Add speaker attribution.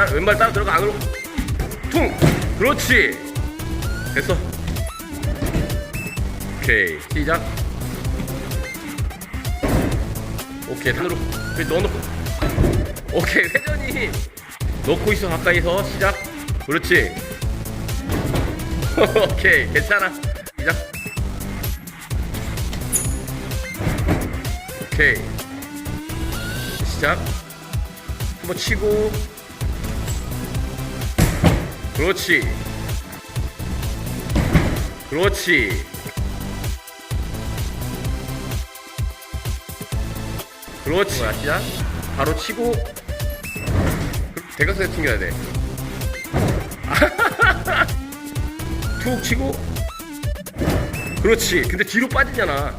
Speaker 1: 따, 왼발 따라 들어가. 안으로 퉁! 그렇지. 됐어. 오케이. 시작. 오케이 산으로. 그래, 넣어놓고. 오케이 회전이. 넣고 있어 가까이서. 시작. 그렇지. 오케이 괜찮아. 시작. 오케이. 시작. 한번 치고 그렇지. 그렇지. 그렇지. 자, 시작? 바로 치고. 대각선에 튕겨야 돼. 툭 치고. 그렇지. 근데 뒤로 빠지잖아